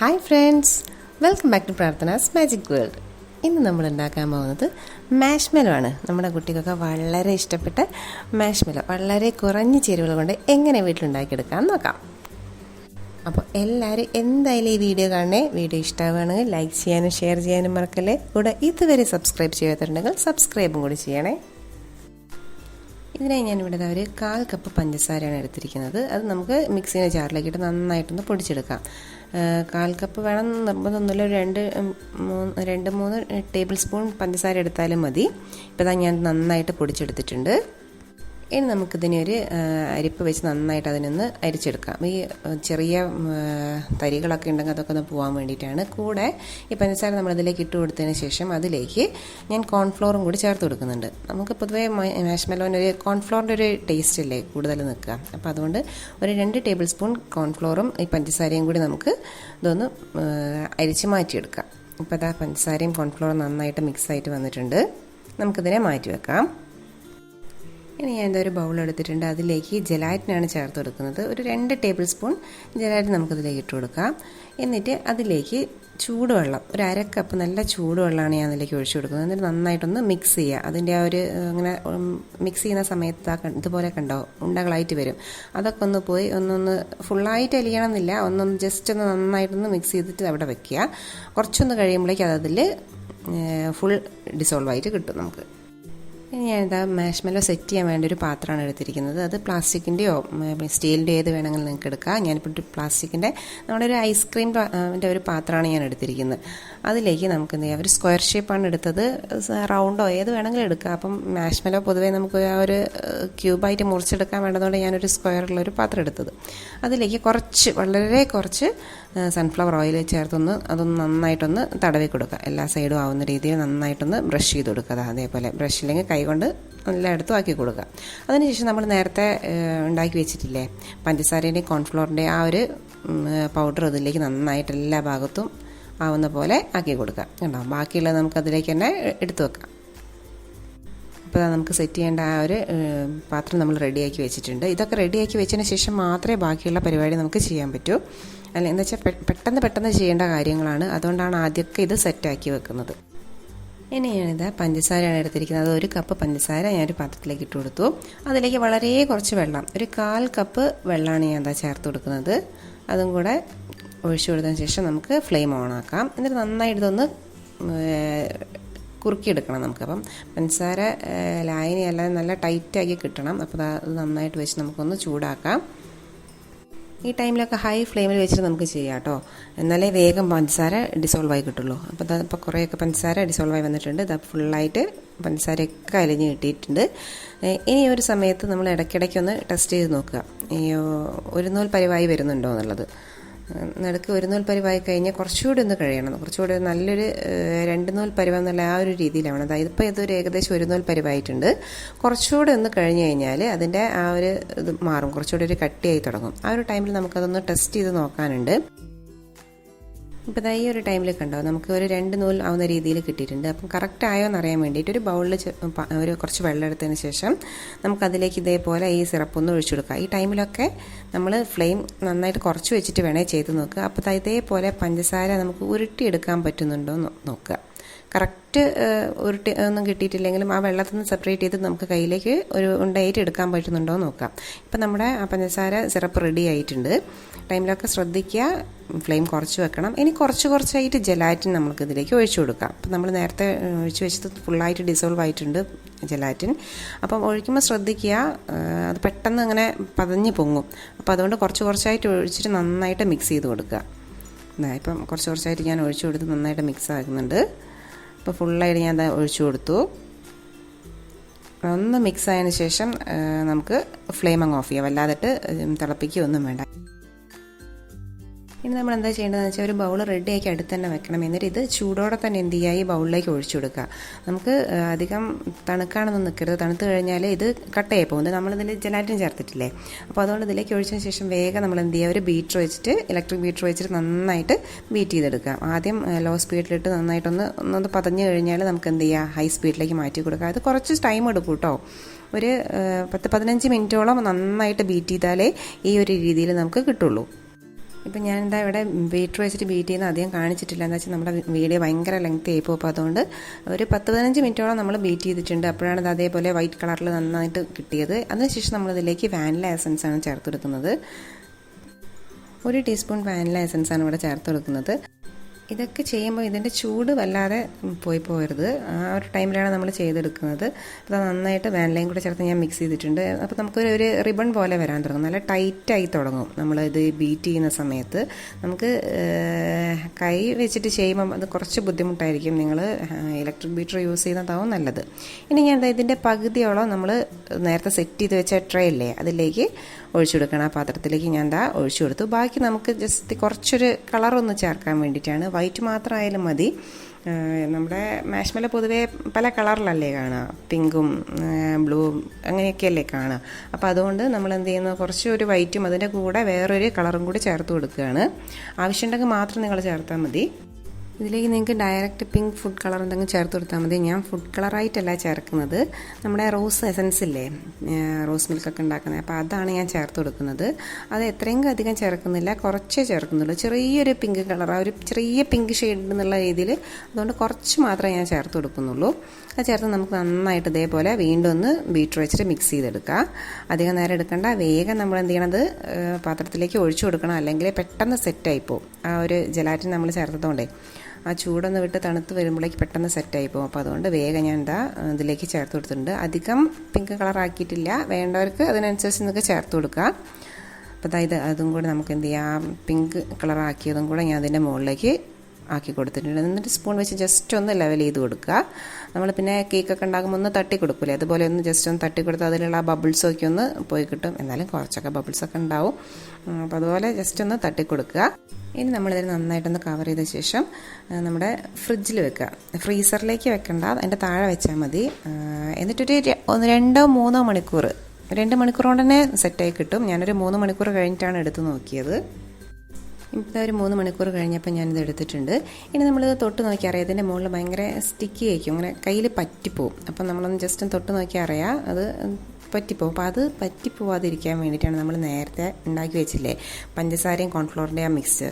Hi friends welcome back to പ്രാർത്ഥനാസ് magic world ഇന്ന് നമ്മൾ ഉണ്ടാക്കാൻ പോകുന്നത് മാഷ്മെലോ ആണ്. നമ്മുടെ കുട്ടികൾക്ക് വളരെ ഇഷ്ടപ്പെട്ട മാഷ്മെലോ വളരെ കുറഞ്ഞ ചേരുവകൾ കൊണ്ട് എങ്ങനെ വീട്ടിലുണ്ടാക്കിയെടുക്കാൻ നോക്കാം. അപ്പോൾ എല്ലാവരും എന്തായാലും ഈ വീഡിയോ കാണണേ? വീഡിയോ ഇഷ്ടമാവുകയാണെങ്കിൽ ലൈക്ക് ചെയ്യാനും ഷെയർ ചെയ്യാനും മറക്കല്ലേ? കൂടെ ഇതുവരെ സബ്സ്ക്രൈബ് ചെയ്യാത്തുണ്ടെങ്കിൽ സബ്സ്ക്രൈബും കൂടി ചെയ്യണേ. ഇതിനായി ഞാനിവിടെ ഒരു കാൽ കപ്പ് പഞ്ചസാരയാണ് എടുത്തിരിക്കുന്നത്. അത് നമുക്ക് മിക്സിയുടെ ജാറിലേക്കിട്ട് നന്നായിട്ടൊന്ന് പൊടിച്ചെടുക്കാം. കാൽ കപ്പ് വേണം നിർബന്ധമൊന്നുമില്ല ഒരു രണ്ട് മൂന്ന് രണ്ട് മൂന്ന് ടേബിൾ സ്പൂൺ പഞ്ചസാര എടുത്താലും മതി. ഇപ്പോൾ ഞാൻ നന്നായിട്ട് പൊടിച്ചെടുത്തിട്ടുണ്ട്. ഇനി നമുക്കിതിനെ ഒരു അരിപ്പ് വെച്ച് നന്നായിട്ട് അതിനൊന്ന് അരിച്ചെടുക്കാം. ഈ ചെറിയ തരികളൊക്കെ ഉണ്ടെങ്കിൽ അതൊക്കെ ഒന്ന് പോകാൻ വേണ്ടിയിട്ടാണ്. കൂടെ ഈ പഞ്ചസാര നമ്മളതിലേക്ക് ഇട്ട് കൊടുത്തതിന് ശേഷം അതിലേക്ക് ഞാൻ കോൺഫ്ലോറും കൂടി ചേർത്ത് കൊടുക്കുന്നുണ്ട്. നമുക്ക് പൊതുവേ മാഷ്മെലോന് ഒരു കോൺഫ്ലോറിന്റെ ഒരു ടേസ്റ്റ് അല്ലേ കൂടുതൽ നിൽക്കുക. അപ്പോൾ അതുകൊണ്ട് ഒരു രണ്ട് ടേബിൾ സ്പൂൺ കോൺഫ്ലോറും ഈ പഞ്ചസാരയും കൂടി നമുക്ക് ഇതൊന്ന് അരിച്ച് മാറ്റിയെടുക്കാം. ഇപ്പോൾ അതാ പഞ്ചസാരയും കോൺഫ്ലോറും നന്നായിട്ട് മിക്സ് ആയിട്ട് വന്നിട്ടുണ്ട്. നമുക്കിതിനെ മാറ്റി വെക്കാം. ഇനി ഞാൻ ഒരു ബൗൾ എടുത്തിട്ടുണ്ട്. അതിലേക്ക് ജലാറ്റിനാണ് ചേർത്ത് കൊടുക്കുന്നത്. ഒരു രണ്ട് ടേബിൾ സ്പൂൺ ജലാറ്റിൻ നമുക്കതിലേക്ക് ഇട്ട് കൊടുക്കാം. എന്നിട്ട് അതിലേക്ക് ചൂടുവെള്ളം ഒരു അര കപ്പ് നല്ല ചൂടുവെള്ളമാണ് ഞാൻ അതിലേക്ക് ഒഴിച്ചു കൊടുക്കുന്നത്. എന്നിട്ട് നന്നായിട്ടൊന്ന് മിക്സ് ചെയ്യുക. അതിന്റെ ആ ഒരു അങ്ങനെ മിക്സ് ചെയ്യുന്ന സമയത്ത് ആ ഇതുപോലെ കണ്ടോ ഉണ്ടകളായിട്ട് വരും. അതൊക്കെ ഒന്ന് പോയി ഒന്നൊന്ന് ഫുള്ളായിട്ട് അലിയണം എന്നില്ല ഒന്നൊന്ന് ജസ്റ്റ് ഒന്ന് നന്നായിട്ടൊന്ന് മിക്സ് ചെയ്തിട്ട് അവിടെ വെക്കുക. കുറച്ചൊന്ന് കഴിയുമ്പോഴേക്കും അതതിൽ ഫുൾ ഡിസോൾവ് ആയിട്ട് കിട്ടും നമുക്ക്. ഇനി ഞാനിതാ മാഷ്മെല്ലോ സെറ്റ് ചെയ്യാൻ വേണ്ടി ഒരു പാത്രമാണ് എടുത്തിരിക്കുന്നത്. അത് പ്ലാസ്റ്റിക്കിന്റെയോ സ്റ്റീലിന്റെ ഏത് വേണമെങ്കിലും നിങ്ങൾക്ക് എടുക്കാം. ഞാനിപ്പോൾ പ്ലാസ്റ്റിക്കിന്റെ നമ്മുടെ ഒരു ഐസ്ക്രീമിന്റെ ഒരു പാത്രമാണ് ഞാൻ എടുത്തിരിക്കുന്നത്. അതിലേക്ക് നമുക്ക് എന്ത് ചെയ്യാം ഒരു സ്ക്വയർ ഷേപ്പാണ് എടുത്തത്. റൗണ്ടോ ഏത് വേണമെങ്കിലും എടുക്കാം. അപ്പം മാഷ്മെല്ലോ പൊതുവേ നമുക്ക് ആ ഒരു ക്യൂബായിട്ട് മുറിച്ചെടുക്കാൻ വേണ്ടതുകൊണ്ട് ഞാനൊരു സ്ക്വയറുള്ളൊരു പാത്രം എടുത്തത്. അതിലേക്ക് കുറച്ച് വളരെ കുറച്ച് സൺഫ്ലവർ ഓയിൽ ചേർത്തൊന്ന് അതൊന്ന് നന്നായിട്ടൊന്ന് തടവി കൊടുക്കുക. എല്ലാ സൈഡും ആവുന്ന രീതിയിൽ നന്നായിട്ടൊന്ന് ബ്രഷ് ചെയ്ത് കൊടുക്കുക. അതേപോലെ ബ്രഷ് ഇല്ലെങ്കിൽ കൈകൊണ്ട് എല്ലായിടത്തും ആക്കി കൊടുക്കുക. അതിനുശേഷം നമ്മൾ നേരത്തെ ഉണ്ടാക്കി വെച്ചിട്ടില്ലേ? പഞ്ചസാരേന്റെയും കോൺഫ്ലോറിന്റെയും ആ ഒരു പൗഡർ അതിലേക്ക് നന്നായിട്ട് എല്ലാ ഭാഗത്തും ആവുന്ന പോലെ ആക്കി കൊടുക്കുക. കണ്ടോ? ബാക്കിയുള്ളത് നമുക്ക് അതിലേക്ക് തന്നെ എടുത്തു വെക്കാം. ഇപ്പോൾ നമുക്ക് സെറ്റ് ചെയ്യേണ്ട ആ ഒരു പാത്രം നമ്മൾ റെഡിയാക്കി വെച്ചിട്ടുണ്ട്. ഇതൊക്കെ റെഡിയാക്കി വെച്ചതിന് ശേഷം മാത്രമേ ബാക്കിയുള്ള പരിപാടി നമുക്ക് ചെയ്യാൻ പറ്റൂ. അല്ല എന്ന് വെച്ചാൽ പെട്ടെന്ന് പെട്ടെന്ന് ചെയ്യേണ്ട കാര്യങ്ങളാണ്. അതുകൊണ്ടാണ് ആദ്യമൊക്കെ ഇത് സെറ്റാക്കി വെക്കുന്നത്. ഇനിയാണിത് പഞ്ചസാരയാണ് എടുത്തിരിക്കുന്നത്. ഒരു കപ്പ് പഞ്ചസാര ഞാനൊരു പാത്രത്തിലേക്ക് ഇട്ട് കൊടുത്തു. അതിലേക്ക് വളരെ കുറച്ച് വെള്ളം ഒരു കാൽ കപ്പ് വെള്ളമാണ് ഞാൻ എന്താ ചേർത്ത് കൊടുക്കുന്നത്. അതും കൂടെ ഒഴിച്ചു കൊടുത്തതിന് ശേഷം നമുക്ക് ഫ്ലെയിം ഓൺ ആക്കാം. എന്നിട്ട് നന്നായിട്ട് ഇതൊന്ന് കുറുക്കിയെടുക്കണം നമുക്ക്. അപ്പം പഞ്ചസാര ലായനി അല്ലാതെ നല്ല ടൈറ്റാക്കി കിട്ടണം. അപ്പോൾ അത് നന്നായിട്ട് വെച്ച് നമുക്കൊന്ന് ചൂടാക്കാം. ഈ ടൈമിലൊക്കെ ഹൈ ഫ്ലെയിമിൽ വെച്ചിട്ട് നമുക്ക് ചെയ്യാം കേട്ടോ. എന്നാലേ വേഗം പഞ്ചസാര ഡിസോൾവ് ആയി കിട്ടുള്ളൂ. അപ്പോൾ ഇപ്പോൾ കുറേയൊക്കെ പഞ്ചസാര ഡിസോൾവ് ആയി വന്നിട്ടുണ്ട്. ഇത് ഫുള്ളായിട്ട് പഞ്ചസാരയൊക്കെ അലിഞ്ഞ് കിട്ടിയിട്ടുണ്ട്. ഇനി ഒരു സമയത്ത് നമ്മൾ ഇടയ്ക്കിടയ്ക്കൊന്ന് ടെസ്റ്റ് ചെയ്ത് നോക്കുക. ഒരു നൂൽ പരിവായി വരുന്നുണ്ടോ എന്നുള്ളത്. നടുക്ക് ഒരു നൂൽ പരിവായി കഴിഞ്ഞാൽ കുറച്ചുകൂടി ഒന്ന് കഴിയണം. കുറച്ചുകൂടി നല്ലൊരു രണ്ട് നൂൽ പരിവ എന്നുള്ള ആ ഒരു രീതിയിലാണ്. അതായത് ഇപ്പോൾ ഇതൊരു ഏകദേശം ഒരു നൂൽ പരിവായിട്ടുണ്ട്. കുറച്ചുകൂടി ഒന്ന് കഴിഞ്ഞ് കഴിഞ്ഞാൽ അതിന്റെ ആ ഒരു ഇത് മാറും. കുറച്ചുകൂടി ഒരു കട്ടിയായി തുടങ്ങും. ആ ഒരു ടൈമിൽ നമുക്കതൊന്ന് ടെസ്റ്റ് ചെയ്ത് നോക്കാനുണ്ട്. ഇപ്പോൾ ഇതാ ഈ ഒരു ടൈമിൽ കണ്ടോ നമുക്ക് ഒരു രണ്ട് നൂൽ ആവുന്ന രീതിയിൽ കിട്ടിയിട്ടുണ്ട്. അപ്പം കറക്റ്റ് ആയോ എന്ന് അറിയാൻ വേണ്ടിയിട്ട് ഒരു ബൗളിൽ ഒരു കുറച്ച് വെള്ളം എടുത്തതിന് ശേഷം നമുക്കതിലേക്ക് ഇതേപോലെ ഈ സിറപ്പൊന്ന് ഒഴിച്ചു കൊടുക്കുക ഈ ടൈമിലൊക്കെ നമ്മൾ ഫ്ലെയിം നന്നായിട്ട് കുറച്ച് വെച്ചിട്ട് വേണേൽ ചെയ്ത് നോക്കുക. അപ്പോൾ ഇതേപോലെ പഞ്ചസാര നമുക്ക് ഉരുട്ടിയെടുക്കാൻ പറ്റുന്നുണ്ടോ എന്ന് നോക്കുക. കറക്റ്റ് ഒരു ഒന്നും കിട്ടിയിട്ടില്ലെങ്കിലും ആ വെള്ളത്തിൽ നിന്ന് സെപ്പറേറ്റ് ചെയ്ത് നമുക്ക് കയ്യിലേക്ക് ഒരു ഉണ്ടായിട്ട് എടുക്കാൻ പറ്റുന്നുണ്ടോ എന്ന് നോക്കാം. ഇപ്പം നമ്മുടെ പഞ്ചസാര സിറപ്പ് റെഡി ആയിട്ടുണ്ട്. ടൈമിലൊക്കെ ശ്രദ്ധിക്കുക ഫ്ലെയിം കുറച്ച് വെക്കണം. ഇനി കുറച്ച് കുറച്ചായിട്ട് ജലാറ്റിൻ നമുക്ക് ഇതിലേക്ക് ഒഴിച്ചു കൊടുക്കാം. അപ്പം നമ്മൾ നേരത്തെ ഒഴിച്ചു വെച്ചത് ഫുള്ളായിട്ട് ഡിസോൾവ് ആയിട്ടുണ്ട് ജലാറ്റിൻ അപ്പം ഒഴിക്കുമ്പോൾ ശ്രദ്ധിക്കുക അത് പെട്ടെന്ന് അങ്ങനെ പതഞ്ഞ് പൊങ്ങും. അപ്പോൾ അതുകൊണ്ട് കുറച്ച് കുറച്ചായിട്ട് ഒഴിച്ചിട്ട് നന്നായിട്ട് മിക്സ് ചെയ്ത് കൊടുക്കുക. ഇപ്പം കുറച്ച് കുറച്ചായിട്ട് ഞാൻ ഒഴിച്ചു കൊടുത്ത് നന്നായിട്ട് മിക്സ് ആക്കുന്നുണ്ട്. ഇപ്പോൾ ഫുള്ളായിട്ട് ഞാൻ ഒഴിച്ചു കൊടുത്തു. ഒന്ന് മിക്സ് ആയതിനു ശേഷം നമുക്ക് ഫ്ലെയിം അങ്ങ് ഓഫ് ചെയ്യാം. വല്ലാതിട്ട് തിളപ്പിക്കുകയൊന്നും വേണ്ട. ഇനി നമ്മൾ എന്താ ചെയ്യേണ്ടതെന്ന് വെച്ചാൽ ഒരു ബൗൾ റെഡിയാക്കി അടുത്ത് തന്നെ വെക്കണം. എന്നിട്ട് ഇത് ചൂടോടെ തന്നെ എന്ത് ചെയ്യുക? ഈ ബൗളിലേക്ക് ഒഴിച്ചു കൊടുക്കുക. നമുക്ക് അധികം തണുക്കാണെന്ന് നിൽക്കരുത് തണുത്ത് കഴിഞ്ഞാൽ ഇത് കട്ടയായി പോകുന്നത് നമ്മളിതിൽ ജലാറ്റിൻ ചേർത്തിട്ടില്ലേ? അപ്പോൾ അതുകൊണ്ട് ഇതിലേക്ക് ഒഴിച്ചതിന് ശേഷം വേഗം നമ്മൾ എന്ത് ചെയ്യുക? ഒരു ബീറ്റർ വെച്ചിട്ട് ഇലക്ട്രിക് ബീറ്റർ വെച്ചിട്ട് നന്നായിട്ട് ബീറ്റ് ചെയ്തെടുക്കുക. ആദ്യം ലോ സ്പീഡിലിട്ട് നന്നായിട്ടൊന്ന് ഒന്നൊന്ന് പതഞ്ഞു കഴിഞ്ഞാൽ നമുക്ക് എന്ത് ചെയ്യുക? ഹൈ സ്പീഡിലേക്ക് മാറ്റി കൊടുക്കുക. അത് കുറച്ച് ടൈം എടുക്കും കേട്ടോ ഒരു പത്ത് പതിനഞ്ച് മിനിറ്റോളം നന്നായിട്ട് ബീറ്റ് ചെയ്താലേ ഈ ഒരു രീതിയിൽ നമുക്ക് കിട്ടുള്ളൂ. ഇപ്പം ഞാൻ എന്താ ഇവിടെ ബീറ്റർ വെച്ചിട്ട് ബീറ്റ് ചെയ്യുന്ന അധികം കാണിച്ചിട്ടില്ല. എന്താ വെച്ചാൽ നമ്മുടെ വീഡിയോ ഭയങ്കര ലെങ്ത് ആയി പോകും. അതുകൊണ്ട് ഒരു പത്ത് പതിനഞ്ച് മിനിറ്റോളം നമ്മൾ ബീറ്റ് ചെയ്തിട്ടുണ്ട്. അപ്പോഴാണ് ഇത് അതേപോലെ വൈറ്റ് കളറിൽ നന്നായിട്ട് കിട്ടിയത്. അതിനുശേഷം നമ്മളിതിലേക്ക് വാനില എസൻസ് ആണ് ചേർത്ത് കൊടുക്കുന്നത്. ഒരു ടീസ്പൂൺ വാനില എസൻസ് ആണ് ഇവിടെ ചേർത്ത് കൊടുക്കുന്നത്. ഇതൊക്കെ ചെയ്യുമ്പോൾ ഇതിന്റെ ചൂട് വല്ലാതെ പോയി പോകരുത് ആ ഒരു ടൈമിലാണ് നമ്മൾ ചെയ്തെടുക്കുന്നത്. അപ്പോൾ നന്നായിട്ട് വാനിലയും കൂടെ ചേർത്ത് ഞാൻ മിക്സ് ചെയ്തിട്ടുണ്ട്. അപ്പോൾ നമുക്കൊരു ഒരു റിബൺ പോലെ വരാൻ തുടങ്ങും. നല്ല ടൈറ്റായി തുടങ്ങും നമ്മൾ ഇത് ബീറ്റ് ചെയ്യുന്ന സമയത്ത്. നമുക്ക് കൈ വെച്ചിട്ട് ചെയ്യുമ്പം അത് കുറച്ച് ബുദ്ധിമുട്ടായിരിക്കും നിങ്ങൾ ഇലക്ട്രിക് ബീറ്റർ യൂസ് ചെയ്യുന്നതാവും നല്ലത്. ഇനി ഞാൻ ഇതിന്റെ പകുതിയോളം നമ്മൾ നേരത്തെ സെറ്റ് ചെയ്ത് വെച്ച ട്രേ ഇല്ലേ അതിലേക്ക് ഒഴിച്ചു കൊടുക്കണം. ആ പാത്രത്തിലേക്ക് ഞാൻ എന്താ ഒഴിച്ചു കൊടുത്തു. ബാക്കി നമുക്ക് ജസ്റ്റ് കുറച്ചൊരു കളറൊന്ന് ചേർക്കാൻ വേണ്ടിയിട്ടാണ്. വൈറ്റ് മാത്രമായാലും മതി. നമ്മുടെ മാഷ്മല പൊതുവേ പല കളറിലല്ലേ കാണുക പിങ്കും ബ്ലൂവും അങ്ങനെയൊക്കെയല്ലേ കാണുക അപ്പോൾ അതുകൊണ്ട് നമ്മൾ എന്ത് ചെയ്യുന്നു? കുറച്ച് ഒരു വൈറ്റും അതിന്റെ കൂടെ വേറൊരു കളറും കൂടി ചേർത്ത് കൊടുക്കുകയാണ്. ആവശ്യമുണ്ടെങ്കിൽ മാത്രം നിങ്ങൾ ചേർത്താൽ മതി. ഇതിലേക്ക് നിങ്ങൾക്ക് ഡയറക്റ്റ് പിങ്ക് ഫുഡ് കളർ എന്തെങ്കിലും ചേർത്ത് കൊടുത്താൽ മതി. ഞാൻ ഫുഡ് കളറായിട്ടല്ല ചേർക്കുന്നത്. നമ്മുടെ റോസ് എസൻസ് ഇല്ലേ? റോസ് മിൽക്ക് ഒക്കെ ഉണ്ടാക്കുന്നത്. അപ്പോൾ അതാണ് ഞാൻ ചേർത്ത് കൊടുക്കുന്നത്. അത് എത്രയും അധികം ചേർക്കുന്നില്ല. കുറച്ചേ ചേർക്കുന്നുള്ളൂ. ചെറിയൊരു പിങ്ക് കളർ ഒരു ചെറിയ പിങ്ക് ഷെയ്ഡ് എന്നുള്ള രീതിയിൽ അതുകൊണ്ട് കുറച്ച് മാത്രമേ ഞാൻ ചേർത്ത് കൊടുക്കുന്നുള്ളൂ. അത് ചേർത്ത് നമുക്ക് നന്നായിട്ട് ഇതേപോലെ വീണ്ടും ഒന്ന് ബീറ്റർ വെച്ചിട്ട് മിക്സ് ചെയ്തെടുക്കുക അധികം നേരം എടുക്കേണ്ട. വേഗം നമ്മൾ എന്ത് ചെയ്യണത്? പാത്രത്തിലേക്ക് ഒഴിച്ചു കൊടുക്കണം. അല്ലെങ്കിൽ പെട്ടെന്ന് സെറ്റായി പോകും ആ ഒരു ജലാറ്റിൻ നമ്മൾ ചേർത്തതുകൊണ്ടേ. ആ ചൂടൊന്ന് വിട്ട് തണുത്ത് വരുമ്പോഴേക്ക് പെട്ടെന്ന് സെറ്റായി പോകും. അപ്പോൾ അതുകൊണ്ട് വേഗം ഞാൻ എന്താ ഇതിലേക്ക് ചേർത്ത് കൊടുത്തിട്ടുണ്ട്. അധികം പിങ്ക് കളർ ആക്കിയിട്ടില്ല. വേണ്ടവർക്ക് അതിനനുസരിച്ച് നിങ്ങൾക്ക് ചേർത്ത് കൊടുക്കുക അപ്പോൾ അതായത് അതും കൂടെ നമുക്ക് എന്ത് ചെയ്യാം? പിങ്ക് കളർ ആക്കിയതും കൂടെ ഞാൻ അതിന്റെ മുകളിലേക്ക് ആക്കി കൊടുത്തിട്ടുണ്ട്. എന്നിട്ട് സ്പൂൺ വെച്ച് ജസ്റ്റ് ഒന്ന് ലെവൽ ചെയ്ത് കൊടുക്കുക. നമ്മൾ പിന്നെ കേക്കൊക്കെ ഉണ്ടാകുമ്പോൾ ഒന്ന് തട്ടി കൊടുക്കില്ലേ അതുപോലെ ഒന്ന് ജസ്റ്റ് ഒന്ന് തട്ടി കൊടുത്ത് അതിലുള്ള ബബിൾസൊക്കെ ഒന്ന് പോയി കിട്ടും. എന്നാലും കുറച്ചൊക്കെ ബബിൾസൊക്കെ ഉണ്ടാവും. അപ്പോൾ അതുപോലെ ജസ്റ്റ് ഒന്ന് തട്ടി കൊടുക്കുക. ഇനി നമ്മളിതിൽ നന്നായിട്ടൊന്ന് കവർ ചെയ്ത ശേഷം നമ്മുടെ ഫ്രിഡ്ജിൽ വെക്കുക. ഫ്രീസറിലേക്ക് വെക്കണ്ട. അതിന്റെ താഴെ വെച്ചാൽ മതി. എന്നിട്ടൊരു രണ്ടോ മൂന്നോ മണിക്കൂർ. രണ്ട് മണിക്കൂർ കൊണ്ട് തന്നെ സെറ്റായി കിട്ടും. ഞാനൊരു മൂന്ന് മണിക്കൂർ കഴിഞ്ഞിട്ടാണ് എടുത്ത് നോക്കിയത്. ഇപ്പോൾ ഒരു മൂന്ന് മണിക്കൂർ കഴിഞ്ഞപ്പോൾ ഞാനിത് എടുത്തിട്ടുണ്ട്. ഇനി നമ്മളിത് തൊട്ട് നോക്കി അറിയാം. ഇതിന്റെ മുകളിൽ ഭയങ്കര സ്റ്റിക്കി ആയിരിക്കും. അങ്ങനെ കയ്യിൽ പറ്റിപ്പോവും. അപ്പം നമ്മളൊന്ന് ജസ്റ്റ് തൊട്ട് നോക്കി അറിയാം. അത് പറ്റിപ്പോവും. അപ്പോൾ അത് പറ്റിപ്പോവാതിരിക്കാൻ വേണ്ടിയിട്ടാണ് നമ്മൾ നേരത്തെ ഉണ്ടാക്കി വെച്ചില്ലേ? പഞ്ചസാരയും കോൺഫ്ലോറിന്റെ ആ മിക്സ്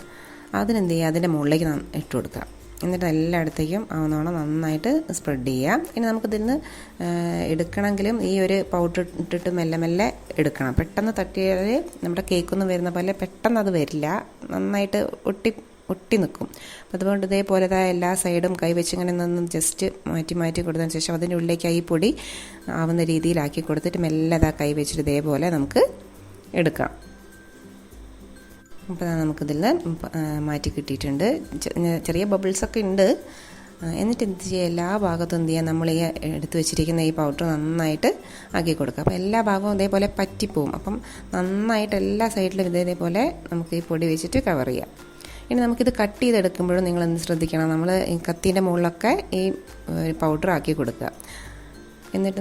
അതിനെന്ത് ചെയ്യുക? അതിന്റെ മുകളിലേക്ക് ഇട്ട് എന്നിട്ട് എല്ലായിടത്തേക്കും ആവുന്നോണം നന്നായിട്ട് സ്പ്രെഡ് ചെയ്യുക. ഇനി നമുക്കിതിൽ നിന്ന് എടുക്കണമെങ്കിലും ഈ ഒരു പൗഡർ ഇട്ടിട്ട് മെല്ലെ മെല്ലെ എടുക്കണം. പെട്ടെന്ന് തട്ടിയാൽ നമ്മുടെ കേക്കൊന്നും വരുന്ന പോലെ പെട്ടെന്ന് അത് വരില്ല. നന്നായിട്ട് ഒട്ടി ഒട്ടി നിൽക്കും. അപ്പോൾ അതുകൊണ്ട് ഇതേപോലെ എല്ലാ സൈഡും കൈവച്ച് ഇങ്ങനെ നിന്ന് ജസ്റ്റ് മാറ്റി മാറ്റി കൊടുത്തതിന് ശേഷം അതിന്റെ ഉള്ളിലേക്ക് ഈ പൊടി ആവുന്ന രീതിയിലാക്കി കൊടുത്തിട്ട് മെല്ലെ അതാ കൈവച്ചിട്ട് ഇതേപോലെ നമുക്ക് എടുക്കാം. അപ്പോൾ നമുക്കിതിൽ മാറ്റി കിട്ടിയിട്ടുണ്ട്. ചെറിയ ബബിൾസൊക്കെ ഉണ്ട്. എന്നിട്ട് എന്ത് ചെയ്യുക എല്ലാ ഭാഗത്തും എന്ത് ചെയ്യുക നമ്മൾ ഈ എടുത്തു വെച്ചിരിക്കുന്ന ഈ പൗഡർ നന്നായിട്ട് ആക്കി കൊടുക്കുക. അപ്പോൾ എല്ലാ ഭാഗവും ഇതേപോലെ പറ്റിപ്പോവും. അപ്പം നന്നായിട്ട് എല്ലാ സൈഡിലും ഇതേപോലെ നമുക്ക് ഈ പൊടി വെച്ചിട്ട് കവർ ചെയ്യാം. ഇനി നമുക്കിത് കട്ട് ചെയ്തെടുക്കുമ്പോഴും നിങ്ങൾ എന്ത് ശ്രദ്ധിക്കണം നമ്മൾ കത്തീന്റെ മുകളിലൊക്കെ ഈ പൗഡർ ആക്കി കൊടുക്കുക. എന്നിട്ട്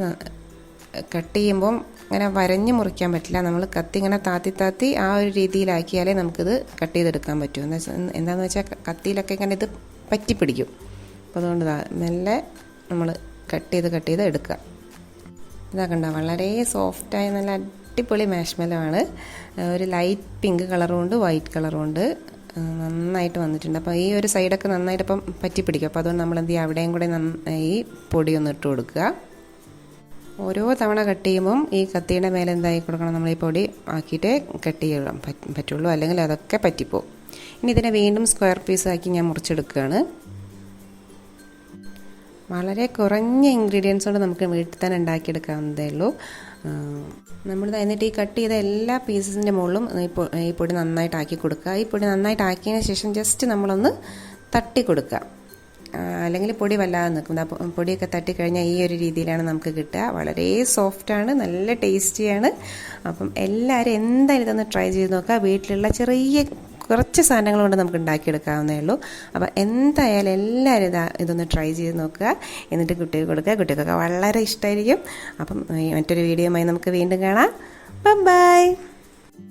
കട്ട് ചെയ്യുമ്പം ഇങ്ങനെ വരഞ്ഞ് മുറിക്കാൻ പറ്റില്ല. നമ്മൾ കത്തി ഇങ്ങനെ താത്തി താത്തി ആ ഒരു രീതിയിലാക്കിയാലേ നമുക്കിത് കട്ട് ചെയ്തെടുക്കാൻ പറ്റൂ. എന്താ എന്താണെന്ന് വെച്ചാൽ കത്തിയിലൊക്കെ ഇങ്ങനെ ഇത് പറ്റിപ്പിടിക്കും. അപ്പോൾ അതുകൊണ്ട് മെല്ലെ നമ്മൾ കട്ട് ചെയ്ത് കട്ട് ചെയ്ത് എടുക്കുക. ഇതാക്കണ്ട വളരെ സോഫ്റ്റായ നല്ല അടിപൊളി മാഷ്മെലമാണ് ഒരു ലൈറ്റ് പിങ്ക് കളറും ഉണ്ട് വൈറ്റ് കളറും ഉണ്ട്. നന്നായിട്ട് വന്നിട്ടുണ്ട്. അപ്പോൾ ഈ ഒരു സൈഡൊക്കെ നന്നായിട്ട് ഇപ്പം പറ്റിപ്പിടിക്കും. അപ്പോൾ അതുകൊണ്ട് നമ്മൾ എന്ത് ചെയ്യുക അവിടെയും കൂടെ നന്നായി പൊടി ഒന്ന് ഇട്ട് കൊടുക്കുക. ഓരോ തവണ കട്ട് ചെയ്യുമ്പം ഈ കത്തിയുടെ മേലെ എന്തായി കൊടുക്കണം നമ്മൾ ഈ പൊടി ആക്കിയിട്ട് കട്ട് ചെയ്യാൻ പറ്റുള്ളൂ. അല്ലെങ്കിൽ അതൊക്കെ പറ്റിപ്പോവും. ഇനി ഇതിനെ വീണ്ടും സ്ക്വയർ പീസ് ആക്കി ഞാൻ മുറിച്ചെടുക്കുകയാണ്. വളരെ കുറഞ്ഞ ഇൻഗ്രീഡിയൻസ് കൊണ്ട് നമുക്ക് വീട്ടിൽ തന്നെ ഉണ്ടാക്കിയെടുക്കാവുന്നതേ ഉള്ളൂ. നമ്മൾ എന്നിട്ട് ഈ കട്ട് ചെയ്ത എല്ലാ പീസസിന്റെ മുകളിലും ഈ പൊടി നന്നായിട്ട് ആക്കി കൊടുക്കുക. ഈ പൊടി നന്നായിട്ട് ആക്കിയതിന് ശേഷം ജസ്റ്റ് നമ്മളൊന്ന് തട്ടി കൊടുക്കുക. അല്ലെങ്കിൽ പൊടി വല്ലാതെ നിൽക്കും. പൊടിയൊക്കെ തട്ടിക്കഴിഞ്ഞാൽ ഈ ഒരു രീതിയിലാണ് നമുക്ക് കിട്ടുക. വളരെ സോഫ്റ്റാണ് നല്ല ടേസ്റ്റിയാണ് അപ്പം എല്ലാവരും എന്തായാലും ഇതൊന്ന് ട്രൈ ചെയ്ത് നോക്കുക. വീട്ടിലുള്ള ചെറിയ കുറച്ച് സാധനങ്ങൾ കൊണ്ട് നമുക്ക് ഉണ്ടാക്കിയെടുക്കാവുന്നേ ഉള്ളൂ. അപ്പോൾ എന്തായാലും എല്ലാവരും ഇതാ ഇതൊന്ന് ട്രൈ ചെയ്ത് നോക്കുക. എന്നിട്ട് കുട്ടികൾക്ക് കൊടുക്കുക. കുട്ടികൾക്കൊക്കെ വളരെ ഇഷ്ടമായിരിക്കും. അപ്പം മറ്റൊരു വീഡിയോയുമായി നമുക്ക് വീണ്ടും കാണാം. ബൈ